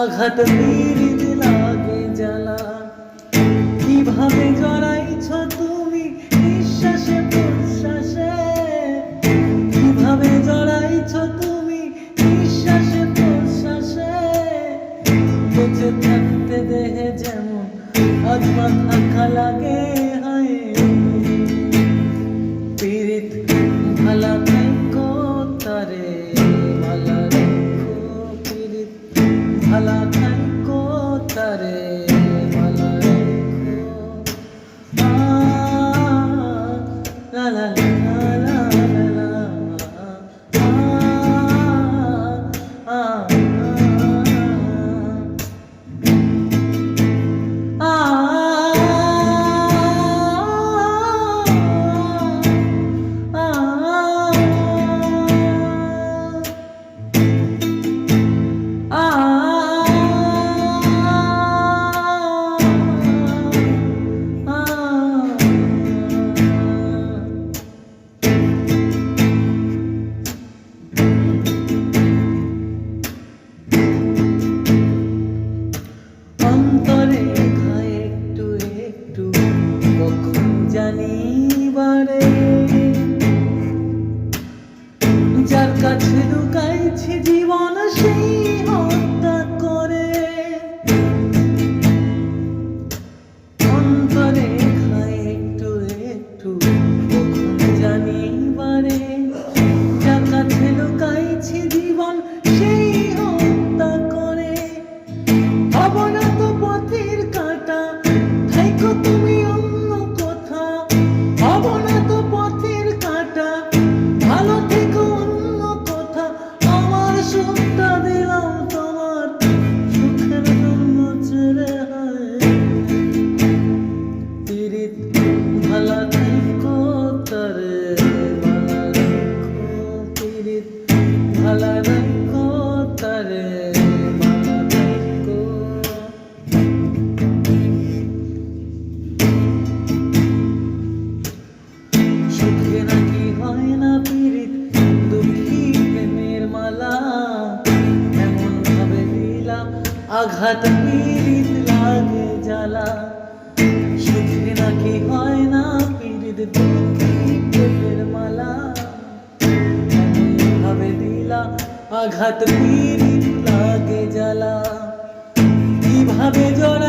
আঘাত লাগে জ্বালা। কীভাবে জড়াইছ তুমি নিঃশ্বাসে, প্রশ্বাসে? কীভাবে জড়াইছ তুমি নিঃশ্বাসে, প্রশ্বাসে? বেঁচে থাকতে দেহে যেমন আত্মা থাকা লাগে হায়। পীড়িত ভালা থাইকো তারে ভালা রাখো পীড়িত ভালা থাইকো তারে ভালা অবনত পথের আঘাত পীড়িত লাগে জ্বালা। সুখে নাকি হয় না পীড়িত প্রেমের মালা। ভাবে দিলা আঘাত পীড়িত লাগে জ্বালা। কীভাবে জড়াইছ